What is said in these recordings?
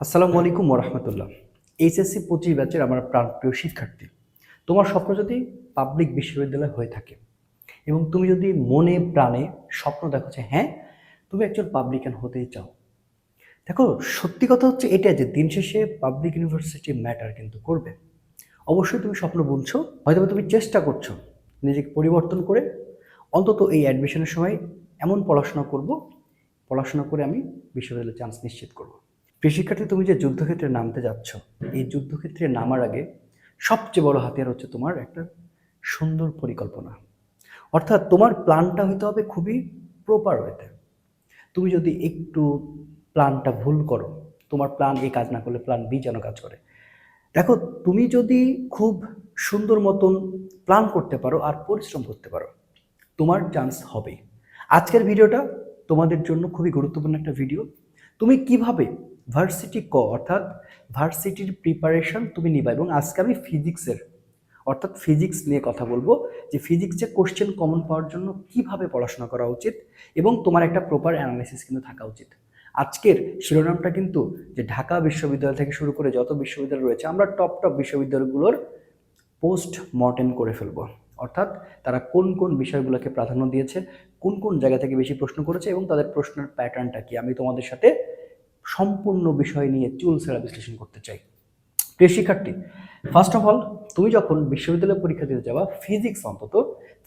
আসসালামু আলাইকুম ওরহামতুল্লাহ এইচএসসি পঁচিশ ব্যাচের আমার প্রাণপ্রিয় শিক্ষার্থী, তোমার স্বপ্ন যদি পাবলিক বিশ্ববিদ্যালয় হয়ে থাকে এবং তুমি যদি মনে প্রাণে স্বপ্ন দেখো যে হ্যাঁ তুমি একজন পাবলিকান হতেই চাও। দেখো, সত্যি কথা হচ্ছে এটা যে দিন শেষে পাবলিক ইউনিভার্সিটি ম্যাটার কিন্তু করবে। অবশ্যই তুমি স্বপ্ন বলছো হয়তো তুমি চেষ্টা করছ নিজেকে পরিবর্তন করে। অন্তত এই অ্যাডমিশনের সময় এমন পড়াশোনা করব, পড়াশোনা করে আমি বিশ্ববিদ্যালয়ে চান্স নিশ্চিত করব। প্রিয় তুমি যে যুদ্ধক্ষেত্রে নামতে যাচ্ছ, এই যুদ্ধক্ষেত্রে নামার আগে সবচেয়ে বড় হাতিয়ার হচ্ছে তোমার একটা সুন্দর পরিকল্পনা। অর্থাৎ তোমার প্ল্যানটা হইতে হবে খুবই প্রপার ওয়েতে তুমি যদি একটু প্ল্যানটা ভুল করো, তোমার প্ল্যান এ কাজ না করলে প্ল্যান বি যেন কাজ করে। দেখো, তুমি যদি খুব সুন্দর মতন প্ল্যান করতে পারো আর পরিশ্রম করতে পারো, তোমার চান্স হবে আজকের ভিডিওটা তোমাদের জন্য খুবই গুরুত্বপূর্ণ একটা ভিডিও। তুমি কীভাবে ভার্সিটি ক, অর্থাৎ ভার্সিটির প্রিপারেশন তুমি নিবা এবং আজকে আমি ফিজিক্সের অর্থাৎ ফিজিক্স নিয়ে কথা বলব, যে ফিজিক্সে কোশ্চেন কমন পাওয়ার জন্য কীভাবে পড়াশোনা করা উচিত এবং তোমার একটা প্রপার অ্যানালিসিস কিন্তু থাকা উচিত। আজকের শিরোনামটা কিন্তু যে ঢাকা বিশ্ববিদ্যালয় থেকে শুরু করে যত বিশ্ববিদ্যালয় রয়েছে, আমরা টপ টপ বিশ্ববিদ্যালয়গুলোর পোস্ট মর্টেম করে ফেলব। অর্থাৎ তারা কোন কোন বিষয়গুলোকে প্রাধান্য দিয়েছে, কোন কোন জায়গা থেকে বেশি প্রশ্ন করেছে এবং তাদের প্রশ্নের প্যাটার্নটা কি, আমি তোমাদের সাথে সম্পূর্ণ বিষয় নিয়ে চুল ছেঁড়া বিশ্লেষণ করতে চাই। প্রিয় শিক্ষার্থী ফার্স্ট অফ অল তুমি যখন বিশ্ববিদ্যালয়ে পরীক্ষা দিতে যাবা ফিজিক্স অন্তত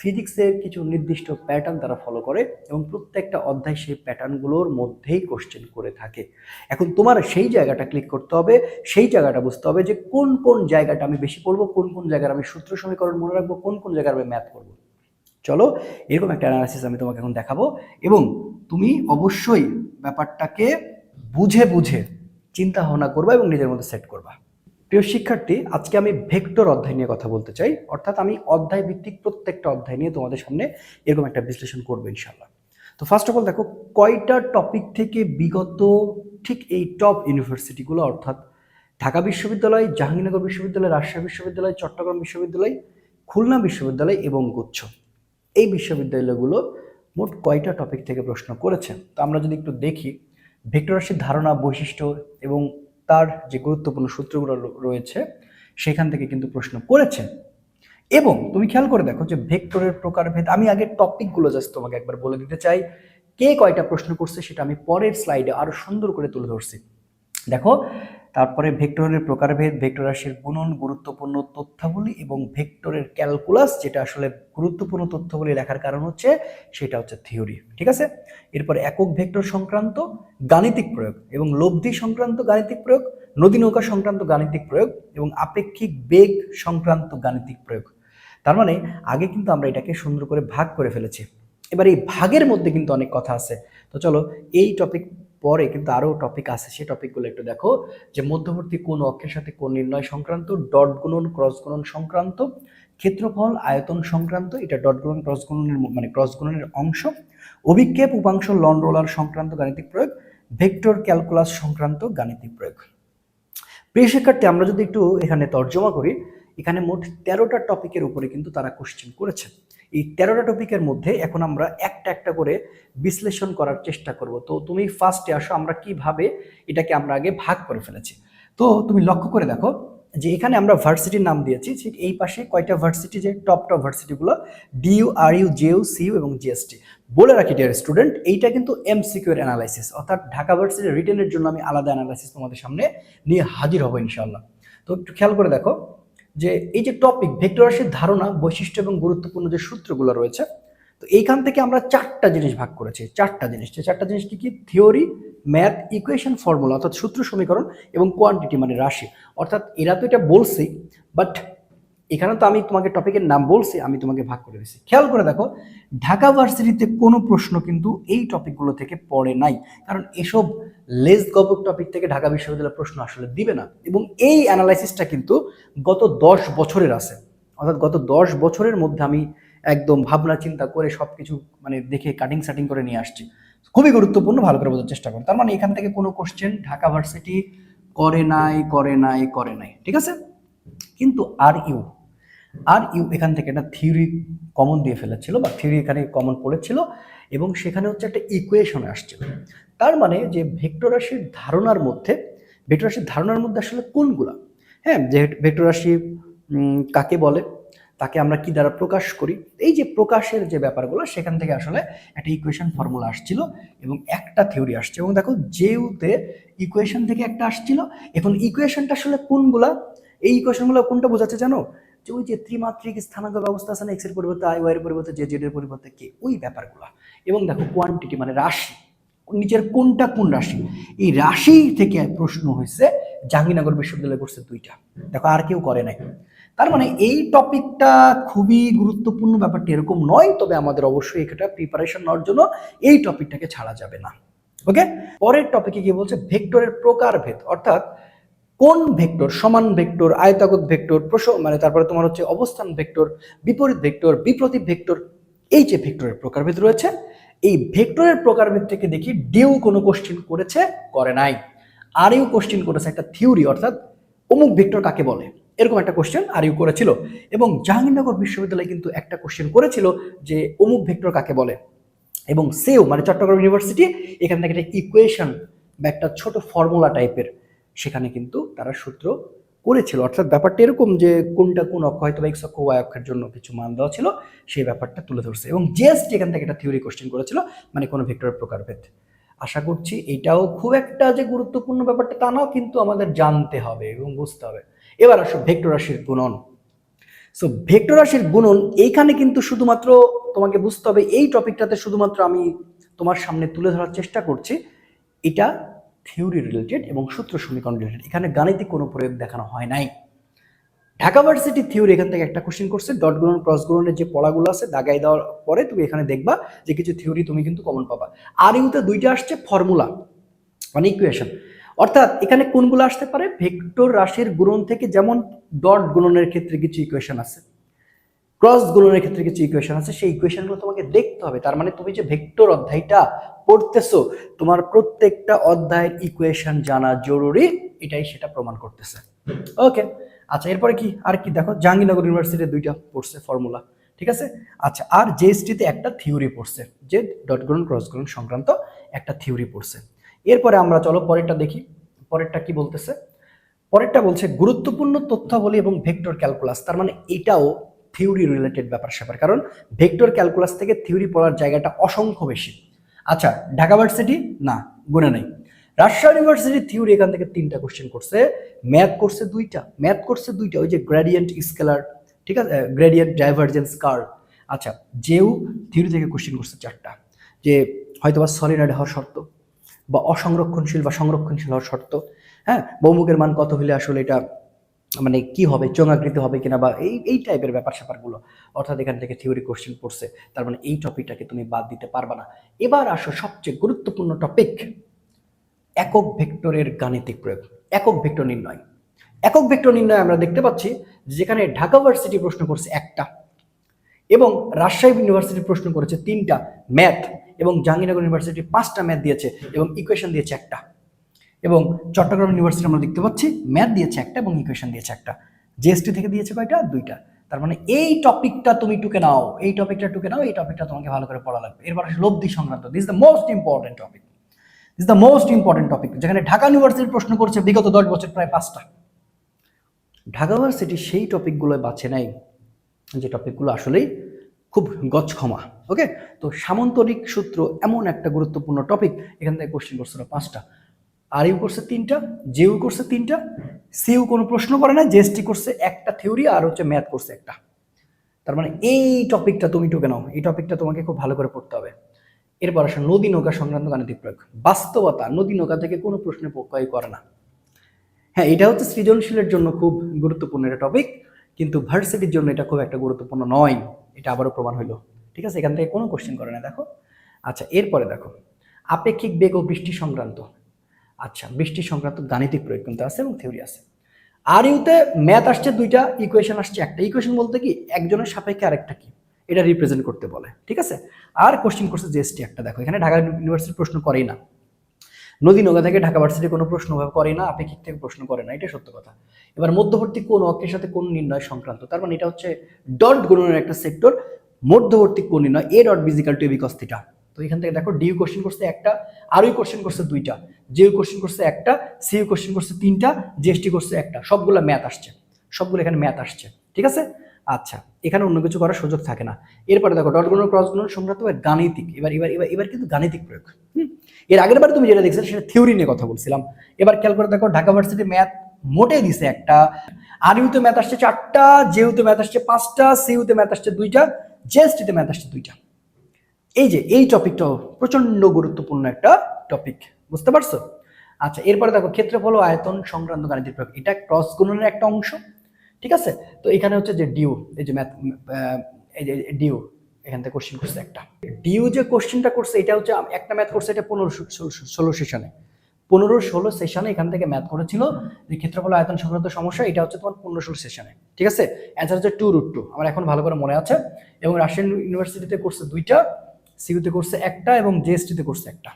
ফিজিক্সের কিছু নির্দিষ্ট প্যাটার্ন তারা ফলো করে এবং প্রত্যেকটা অধ্যায় সেই প্যাটার্নগুলোর মধ্যেই কোশ্চেন করে থাকে। এখন তোমার সেই জায়গাটা ক্লিক করতে হবে, সেই জায়গাটা বুঝতে হবে যে কোন কোন জায়গাটা আমি বেশি পড়ব, কোন কোন জায়গার আমি সূত্র সমীকরণ মনে রাখব, কোন কোন জায়গার আমি ম্যাথ করব। চলো, এরকম একটা অ্যানালাইসিস আমি তোমাকে এখন দেখাবো এবং তুমি অবশ্যই ব্যাপারটাকে বুঝে বুঝে চিন্তা ভাবনা করবা এবং নিজের মধ্যে সেট করবা। প্রিয় শিক্ষার্থী, আজকে আমি ভেক্টর অধ্যায় নিয়ে কথা বলতে চাই। অর্থাৎ আমি অধ্যায় ভিত্তিক প্রত্যেকটা অধ্যায় নিয়ে তোমাদের সামনে এরকম একটা বিশ্লেষণ করব ইনশাল্লাহ তো ফার্স্ট অফ অল দেখো, কয়টা টপিক থেকে বিগত ঠিক এই টপ ইউনিভার্সিটিগুলো অর্থাৎ ঢাকা বিশ্ববিদ্যালয়, জাহাঙ্গীরনগর বিশ্ববিদ্যালয়, রাজশাহী বিশ্ববিদ্যালয়, চট্টগ্রাম বিশ্ববিদ্যালয়, খুলনা বিশ্ববিদ্যালয় এবং গুচ্ছ, এই বিশ্ববিদ্যালয়গুলো মোট কয়টা টপিক থেকে প্রশ্ন করেছে? তো আমরা যদি একটু দেখি ভেক্টর রাশির ধারণা, বৈশিষ্ট্য এবং তার যে গুরুত্বপূর্ণ সূত্রগুলো রয়েছে, সেখান থেকে কিন্তু প্রশ্ন করেছে এবং তুমি খেয়াল করে দেখো যে ভেক্টরের প্রকারভেদ, আমি আগে টপিকগুলো জাস্ট তোমাকে একবার বলে দিতে চাই। কে কয়টা প্রশ্ন করছে সেটা আমি পরের স্লাইডে আরও সুন্দর করে তুলে ধরছি। দেখো তারপরে ভেক্টরের প্রকারভেদ, ভেক্টর রাশির গুণন, গুরুত্বপূর্ণ তথ্যাবলী এবং ভেক্টরের ক্যালকুলাস, যেটা আসলে গুরুত্বপূর্ণ তথ্যাবলী লেখার কারণ হচ্ছে সেটা হচ্ছে থিওরি, ঠিক আছে? এরপরে একক ভেক্টর সংক্রান্ত গাণিতিক প্রয়োগ এবং লব্ধি সংক্রান্ত গাণিতিক প্রয়োগ, নদী নৌকা সংক্রান্ত গাণিতিক প্রয়োগ এবং আপেক্ষিক বেগ সংক্রান্ত গাণিতিক প্রয়োগ। তার মানে আগে কিন্তু আমরা এটাকে সুন্দর করে ভাগ করে ফেলেছি। এবার এই ভাগের মধ্যে কিন্তু অনেক কথা আছে। তো চলো এই টপিক পরে কিন্তু আরও টপিক আছে সেই টপিকগুলো একটু দেখো। যে মধ্যবর্তী কোন অক্ষের সাথে কোন নির্ণয় সংক্রান্ত, ডট গুণন ক্রস গুণন সংক্রান্ত, ক্ষেত্রফল, আয়তন সংক্রান্ত, এটা ডট গুণন ক্রস গুণনের মানে ক্রস গুণনের অংশ, অভিক্ষেপ, উপাংশ লন রোলার সংক্রান্ত গাণিতিক প্রয়োগ ভেক্টর ক্যালকুলাস সংক্রান্ত গাণিতিক প্রয়োগ। প্রিয় শিক্ষার্থী, আমরা যদি একটু এখানে তর্জমা করি, এখানে মোট তেরোটা টপিকের উপরে কিন্তু তারা কোশ্চেন করেছে এই তেরোটা টপিকের মধ্যে এখন আমরা একটা একটা করে বিশ্লেষণ করার চেষ্টা করব। তো তুমি ফার্স্টে আসো, আমরা কীভাবে এটাকে আমরা আগে ভাগ করে ফেলেছি। তো তুমি লক্ষ্য করে দেখো যে এখানে আমরা ভার্সিটির নাম দিয়েছি, ঠিক এই পাশে কয়টা ভার্সিটি যে টপ টপ ভার্সিটিগুলো DU are you JU CU এবং জিএসটি বলে রাখি ডিয়ার স্টুডেন্ট এইটা কিন্তু এমসিকিউ এর অ্যানালাইসিস অর্থাৎ ঢাকা ভার্সিটির রিটেনের জন্য আমি আলাদা অ্যানালাইসিস তোমাদের সামনে নিয়ে হাজির হব ইনশাআল্লাহ। তো একটু খেয়াল করে দেখো যে এই যে টপিক ভেক্টর রাশির ধারণা, বৈশিষ্ট্য এবং গুরুত্বপূর্ণ যে সূত্রগুলো রয়েছে, তো এইখান থেকে আমরা চারটা জিনিস ভাগ করেছি, চারটা জিনিস। চারটা জিনিস কি কি? থিওরি ম্যাথ ইকুয়েশন ফর্মুলা অর্থাৎ সূত্র সমীকরণ এবং কোয়ান্টিটি মানে রাশি। অর্থাৎ এরা তো এটা বলছি বাট এখানে তো আমি তোমাকে টপিকের নাম বলছি, আমি তোমাকে ভাগ করে দিচ্ছি খেয়াল করে দেখো, ঢাকা ভার্সিটিতে কোনো প্রশ্ন কিন্তু এই টপিকগুলো থেকে পড়ে নাই। কারণ এসব লেস গবর টপিক থেকে ঢাকা বিশ্ববিদ্যালয়ের প্রশ্ন আসলে দিবে না। এবং এই অ্যানালাইসিসটা কিন্তু গত দশ বছরের আছে। অর্থাৎ গত দশ বছরের মধ্যে আমি একদম ভাবনা চিন্তা করে সব কিছু মানে দেখে কাটিং সাটিং করে নিয়ে আসছি। খুবই গুরুত্বপূর্ণ, ভালো করে বোঝার চেষ্টা করো। তার মানে এখান থেকে কোনো কোশ্চেন ঢাকা ভার্সিটি করে নাই করে নাই করে নাই। ঠিক আছে? কিন্তু আর ইউ? আর ইউ এখান থেকে একটা থিওরি কমন দিয়ে ফেলেছিল বা থিওরি এখানে কমন পড়েছিল এবং সেখানে হচ্ছে একটা ইকুয়েশন আসছিল। তার মানে যে ভেক্টর রাশির ধারণার মধ্যে, ভেক্টর রাশির ধারণার মধ্যে আসলে কোনগুলা? হ্যাঁ যে ভেক্টর রাশি কাকে বলে, তাকে আমরা কি দ্বারা প্রকাশ করি? এই যে প্রকাশের যে ব্যাপারগুলো, সেখান থেকে আসলে একটা ইকুয়েশন ফর্মুলা আসছিল এবং একটা থিওরি আসছে। এবং দেখো জেউতে ইকুয়েশন থেকে একটা আসছিল, এখন ইকুয়েশনটা আসলে কোনগুলা? এই ইকুয়েশনগুলো কোনটা বোঝাচ্ছে জানো? যে ওই যে ত্রিমাত্রিক স্থানাঙ্ক ব্যবস্থা আছে না এক্সের পরিবর্তে আই ওয়াই এর পরিবর্তে যে জেড এর পরিবর্তে কে ওই ব্যাপারগুলো। এবং দেখো কোয়ান্টিটি মানে রাশি, নিচের কোনটা কোন রাশি? এই রাশি থেকে প্রশ্ন হয়েছে, জাহাঙ্গীরনগর বিশ্ববিদ্যালয় করছে দুইটা। দেখো আর কেউ করে নাই। তার মানে এই টপিকটা খুবই গুরুত্বপূর্ণ ব্যাপারটা এরকম নয়, তবে আমাদের অবশ্যই এটা প্রিপারেশন নেওয়ার জন্য এই টপিকটাকে ছাড়া যাবে না। ওকে পরের টপিকে কি বলছে ভেক্টরের প্রকারভেদ, অর্থাৎ কোন ভেক্টর? সমান ভেক্টর, আয়তাগত ভেক্টর প্রস মানে তারপরে তোমার হচ্ছে অবস্থান ভেক্টর, বিপরীত ভেক্টর বিপ্রতীপ ভেক্টর, এই যে ভেক্টরের প্রকারভেদ রয়েছে, এই ভেক্টরের প্রকারভেদ থেকে দেখি ডিউ কোনো কোশ্চেন করেছে? করে নাই। আর ইউ কোশ্চেন করেছে একটা থিওরি অর্থাৎ অমুক ভেক্টর কাকে বলে? এরকম একটা কোশ্চেন আর ইউ করেছিল। এবং জাহাঙ্গীরনগর বিশ্ববিদ্যালয় কিন্তু একটা কোশ্চেন করেছিল যে অমুক ভেক্টর কাকে বলে? এবং সেও মানে চট্টগ্রাম ইউনিভার্সিটি এখান থেকে একটা ইকুয়েশন বা একটা ছোট ফর্মুলা টাইপের সেখানে কিন্তু তারা সূত্র করেছিল। অর্থাৎ ব্যাপারটা এরকম যে কোনটা কোন অক্ষ হয়তো এক্স অক্ষ ওয়াই অক্ষের জন্য কিছু মান দেওয়া ছিল, সেই ব্যাপারটা তুলে ধরছে এবং জিএসটি এখান থেকে একটা থিওরি কোশ্চেন করেছিল মানে কোনো ভেক্টরের প্রকারভেদ। আশা করছি এটাও খুব একটা যে গুরুত্বপূর্ণ ব্যাপারটা তা নাও কিন্তু আমাদের জানতে হবে এবং বুঝতে হবে। এবার আসো ভেক্টর রাশির গুণন। সো ভেক্টর রাশির গুণন এইখানে কিন্তু শুধুমাত্র তোমাকে বুঝতে হবে, এই টপিকটাতে শুধুমাত্র আমি তোমার সামনে তুলে ধরার চেষ্টা করছি। এটা থিওরি রিলেটেড এবং সূত্র সমীকরণ রিলেটেড এখানে গাণিতিক কোনো প্রয়োগ দেখানো হয় নাই। ঢাকা ভার্সিটি থিওরি এখান থেকে একটা কোশ্চেন করছে ডট গুণন ক্রস গুণনের যে পড়াগুলো আছে দাগাই দেওয়ার পরে তুমি এখানে দেখবা যে কিছু থিওরি তুমি কিন্তু কমন পাবা। আর ইউতে দুইটা আসছে ফর্মুলা মানে ইকুয়েশন অর্থাৎ এখানে কোনগুলো আসতে পারে? ভেক্টর রাশির গুণন থেকে যেমন ডট গুণনের ক্ষেত্রে কিছু ইকুয়েশন আছে ক্রস গুণনের ক্ষেত্রে কিছু ইকুয়েশন আছে, সেই ইকুয়েশনগুলো তোমাকে দেখতে হবে। তার মানে তুমি যে ভেক্টর অধ্যায়টা পড়তেছো, তোমার প্রত্যেকটা অধ্যায়ের ইকুয়েশন জানা জরুরি, এটাই সেটা প্রমাণ করতেছে। ওকে আচ্ছা এরপরে কি? আর কি? দেখো, জাহাঙ্গীরনগর ইউনিভার্সিটির দুইটা পড়ছে ফর্মুলা ঠিক আছে? আচ্ছা আর জেএসটিতে একটা থিওরি পড়ছে, যে ডট গুণন ক্রস গুণন সংক্রান্ত একটা থিওরি পড়ছে। এরপরে আমরা চলো পরেরটা দেখি। পরেরটা কি বলতেছে? পরেরটা বলছে, গুরুত্বপূর্ণ তথ্যাবলী এবং ভেক্টর ক্যালকুলাস তার মানে এটাও থিওরি রিলেটেড ব্যাপার স্যাপার কারণ ভেক্টর ক্যালকুলাস থেকে থিওরি পড়ার জায়গাটা অসংখ্য বেশি। আচ্ছা ঢাকা ভার্সিটি? না, গুণে নেই। রাজশাহী ইউনিভার্সিটির থিওরি এখান থেকে তিনটা কোশ্চেন করছে। ম্যাথ করছে দুইটা ম্যাথ করছে দুইটা, ওই যে গ্রেডিয়েন্ট স্কেলার ঠিক আছে? গ্রেডিয়েন্ট ডাইভারজেন্স কার্ভ আচ্ছা যেও থিওরি থেকে কোশ্চেন করছে চারটা, যে হয়তো বা সলিনয়েড হওয়ার শর্ত বা অসংরক্ষণশীল বা সংরক্ষণশীল হওয়ার শর্ত। হ্যাঁ বৌমুখের মান কত হলে আসলে এটা মানে কি হবে, চোঙাকৃতি হবে কিনা বা এই এই টাইপের ব্যাপার স্যাপারগুলো অর্থাৎ এখান থেকে থিওরি কোশ্চেন পড়ছে তার মানে এই টপিকটাকে তুমি বাদ দিতে পারবে না। এবার আসো সবচেয়ে গুরুত্বপূর্ণ টপিক একক ভেক্টরের গাণিতিক প্রয়োগ। একক ভেক্টর নির্ণয়। একক ভেক্টর নির্ণয় আমরা দেখতে পাচ্ছি যেখানে ঢাকা ভার্সিটি প্রশ্ন করছে একটা এবং রাজশাহী ইউনিভার্সিটি প্রশ্ন করেছে তিনটা, ম্যাথ, এবং জাহাঙ্গীরনগর ইউনিভার্সিটি পাঁচটা ম্যাথ দিয়েছে এবং ইকুয়েশন দিয়েছে একটা। এবং চট্টগ্রাম ইউনিভার্সিটি আমরা দেখতে পাচ্ছি ম্যাথ দিয়েছে একটা এবং ইকুয়েশন দিয়েছে একটা। জিএসটি থেকে দিয়েছে কয়টা? দুইটা। তার মানে এই টপিকটা তুমি টুকে নাও, এই টপিকটা টুকে নাও, এই টপিকটা তোমাকে ভালো করে পড়া লাগবে। এরপর আসে লব্ধি সংক্রান্ত। This the most important topic this the most important topic যেখানে ঢাকা ইউনিভার্সিটি প্রশ্ন করছে বিগত দশ বছর প্রায় পাঁচটা। ঢাকা ইউনিভার্সিটি সেই টপিকগুলো বাছে নাই, যে টপিকগুলো আসলেই খুব গছক্ষমা ওকে তো সামন্তরিক সূত্র এমন একটা গুরুত্বপূর্ণ টপিক এখান থেকে কোশ্চেন করছিল পাঁচটা। আর ইউ করছে তিনটা জেউ করছে তিনটা সিউ কোনো প্রশ্ন করে না, জেএসটি করছে একটা থিওরি আর হচ্ছে ম্যাথ করছে একটা। তার মানে এই টপিকটা তুমি টুকে নাও, এই টপিকটা তোমাকে খুব ভালো করে পড়তে হবে। এরপর আসে, নদী নৌকা সংক্রান্ত গাণিতিক প্রয়োগ। বাস্তবতা, নদী নৌকা থেকে কোনো প্রশ্নের প্রত্যয় করে না। হ্যাঁ এটা হচ্ছে সৃজনশীলের জন্য খুব গুরুত্বপূর্ণ একটা টপিক, কিন্তু ভার্সিটির জন্য এটা খুব একটা গুরুত্বপূর্ণ নয়, এটা আবারও প্রমাণ হইল। ঠিক আছে? এখান থেকে কোনো কোশ্চেন করে না, দেখো? আচ্ছা এরপরে দেখো, আপেক্ষিক বেগ ও বৃষ্টি সংক্রান্ত। আচ্ছা বৃষ্টি সংক্রান্ত গাণিতিক প্রয়োগ কিন্তু আছে এবং থিওরি আছে। আর ইউতে ম্যাথ আসছে দুইটা ইকুয়েশন আসছে একটা। ইকুয়েশন বলতে কি, একজনের সাপেক্ষে আরেকটা কি? এটা রিপ্রেজেন্ট করতে বলে, ঠিক আছে? আর কোশ্চেন করছে জিএসটি একটা। দেখো, এখানে ঢাকা ইউনিভার্সিটির প্রশ্ন করেই না। নদী নৌকা থেকে ঢাকা ভার্সিটি কোনো প্রশ্ন করে না আপেক্ষিক থেকে প্রশ্ন করে না এটা সত্য কথা। এবার মধ্যবর্তী কোন অক্ষের সাথে কোন নির্ণয় সংক্রান্ত? তার মানে এটা হচ্ছে ডট গুণনের একটা সেক্টর মধ্যবর্তী কোন নির্ণয় এ ডট বিজিক্যাল টু বিকস থিটা তো এখান থেকে দেখো ডিউ কোশ্চেন করছে একটা আরই কোশ্চেন করছে দুইটা জিও কোশ্চেন করছে একটা সিইউ কোশ্চেন করছে তিনটা জিএসটি করছে একটা, সবগুলো ম্যাথ আসছে, সবগুলো এখানে ম্যাথ আসছে, ঠিক আছে? আচ্ছা এখানে অন্য কিছু করার সুযোগ থাকে না। এরপরে দেখো ডট গুণন ক্রস সংক্রান্ত এবার গাণিতিক, এবার এবার এবার এবার কিন্তু গাণিতিক প্রয়োগ? এর আগের বার তুমি যেটা দেখছিলে সেটা থিওরি নিয়ে কথা বলছিলাম। এবার খেয়াল করে দেখো, ঢাকা ভার্সিটি ম্যাথ মোটে দিছে একটা আর ইউতে ম্যাথ আসছে চারটা জেউতে ম্যাথ আসছে পাঁচটা সিইউতে ম্যাথ আসছে দুইটা জেএসটিতে ম্যাথ আসছে দুইটা। এই যে, এই টপিকটাও প্রচণ্ড গুরুত্বপূর্ণ একটা টপিক বুঝতে পারছ? আচ্ছা এরপরে দেখো, ক্ষেত্রফল ও আয়তন সংক্রান্ত গাণিতিক প্রয়োগ, এটা ক্রস গুণনের একটা অংশ, ঠিক আছে? তো এখানে হচ্ছে যে ডিউ এই যে ম্যাথ এই যে ডিউ এখান থেকে কোশ্চেন করছে একটা। ডিউ যে কোশ্চেনটা করছে, এটা হচ্ছে একটা ম্যাথ করছে, এটা পনেরো ষোলো সেশনে পনেরো ষোলো সেশনে এখান থেকে ম্যাথ করেছিল যে ক্ষেত্রফল আয়তন সংক্রান্ত সমস্যা, এটা হচ্ছে তোমার পনেরো ষোলো সেশনে ঠিক আছে? অ্যান্সার হচ্ছে টু রুট টু আমার এখন ভালো করে মনে আছে। এবং রাশিয়ান ইউনিভার্সিটিতে করছে দুইটা সিইউতে করছে একটা এবং জেএসটিতে করছে একটা।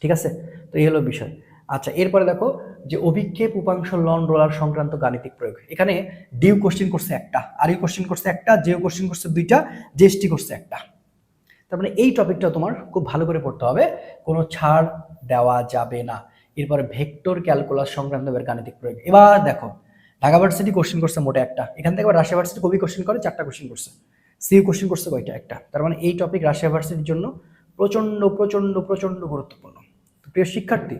ঠিক আছে? তো এই হলো বিষয়। আচ্ছা এরপরে দেখো যে অভিক্ষেপ উপাংশ লন রোলার সংক্রান্ত গাণিতিক প্রয়োগ। এখানে ডিউ কোশ্চেন করছে একটা আর ইউ কোশ্চেন করছে একটা জেও কোশ্চেন করছে দুইটা জেএসটি করছে একটা। তার মানে এই টপিকটা তোমার খুব ভালো করে পড়তে হবে। কোনো ছাড় দেওয়া যাবে না। এরপরে ভেক্টর ক্যালকুলাস সংক্রান্ত এবার গাণিতিক প্রয়োগ। এবার দেখো, ঢাকা ভার্সিটি কোশ্চেন করছে মোটে একটা। এখান থেকে আবার রাশিয়া ভার্সিটি কবি কোশ্চেন করে, চারটা কোশ্চেন করছে। সিইউ কোশ্চেন করছে কয়টা? একটা। তার মানে এই টপিক রাশিয়া ভার্সিটির জন্য প্রচণ্ড প্রচণ্ড প্রচণ্ড গুরুত্বপূর্ণ। তো প্রিয় শিক্ষার্থী,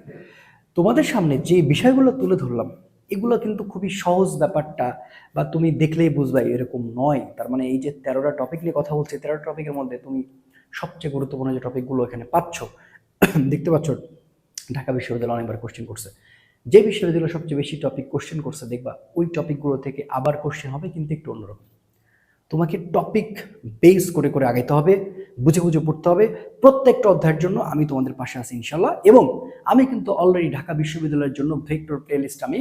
তোমাদের সামনে যে বিষয়গুলো তুলে ধরলাম, এগুলো কিন্তু খুবই সহজ ব্যাপারটা বা তুমি দেখলেই বুঝবে এরকম নয়। তার মানে এই যে তেরোটা টপিক নিয়ে কথা বলছি, তেরোটা টপিকের মধ্যে তুমি সবচেয়ে গুরুত্বপূর্ণ যে টপিকগুলো এখানে পাচ্ছ, দেখতে পাচ্ছ, ঢাকা বিশ্ববিদ্যালয় অনেকবার কোশ্চেন করছে। যে বিশ্ববিদ্যালয় সবচেয়ে বেশি টপিক কোশ্চেন করছে, দেখবা ওই টপিকগুলো থেকে আবার কোশ্চেন হবে, কিন্তু একটু অন্যরকম। তোমাকে টপিক বেস করে করে আগাইতে হবে, বুঝে বুঝে পড়তে হবে। প্রত্যেকটা অধ্যায়ের জন্য আমি তোমাদের পাশে আছি ইনশাল্লাহ এবং আমি কিন্তু অলরেডি ঢাকা বিশ্ববিদ্যালয়ের জন্য ভেক্টর প্লেলিস্ট আমি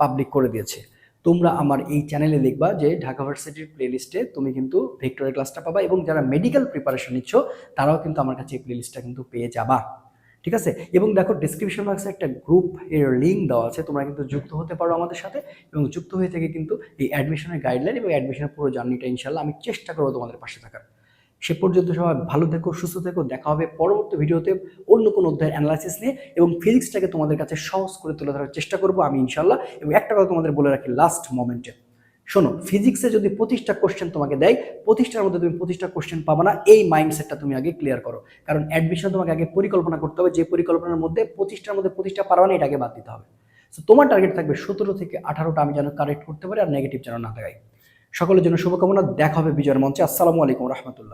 পাবলিক করে দিয়েছি। তোমরা আমার এই চ্যানেলে দেখবা যে ঢাকা ভার্সিটির প্লেলিস্টে তুমি কিন্তু ভেক্টরের ক্লাসটা পাবা এবং যারা মেডিকেল প্রিপারেশন নিচ্ছ, তারাও কিন্তু আমার কাছে এই প্লেলিস্টটা কিন্তু পেয়ে যাবা। ঠিক আছে? এবং দেখো ডিসক্রিপশন বক্সে একটা গ্রুপ এর লিঙ্ক দেওয়া আছে, তোমরা কিন্তু যুক্ত হতে পারো আমাদের সাথে। এবং যুক্ত হয়ে থেকে কিন্তু এই অ্যাডমিশনের গাইডলাইন এবং অ্যাডমিশনের পুরো জার্নিটা ইনশাল্লাহ আমি চেষ্টা করব তোমাদের পাশে থাকার। সে পর্যন্ত সবাই ভালো থেকো, সুস্থ থেকো, দেখা হবে পরবর্তী ভিডিওতে অন্য কোনো অধ্যায়ের অ্যানালাইসিস নিয়ে এবং ফিজিক্সটাকে তোমাদের কাছে সহজ করে তুলে ধরার চেষ্টা করব আমি ইনশাল্লাহ এবং একটা কথা তোমাদের বলে রাখি লাস্ট মোমেন্টে শোনো ফিজিক্সে যদি পঁচিশটা কোশ্চেন তোমাকে দেয় পঁচিশটার মধ্যে তুমি পঁচিশটা কোশ্চেন পাবো না, এই মাইন্ডসেটটা তুমি আগে ক্লিয়ার করো। কারণ অ্যাডমিশন তোমাকে আগে পরিকল্পনা করতে হবে, যে পরিকল্পনার মধ্যে পঁচিশটার মধ্যে পঁচিশটা পারবা না, এটাকে বাদ দিতে হবে। সো তোমার টার্গেট থাকবে সতেরো থেকে আঠারোটা আমি যেন কারেক্ট করতে পারি আর নেগেটিভ যেন না থাকাই সকলের জন্য শুভকামনা, দেখা হবে বিজয়ের মঞ্চে। আসসালামু আলাইকুম রহমতুল্লাহ।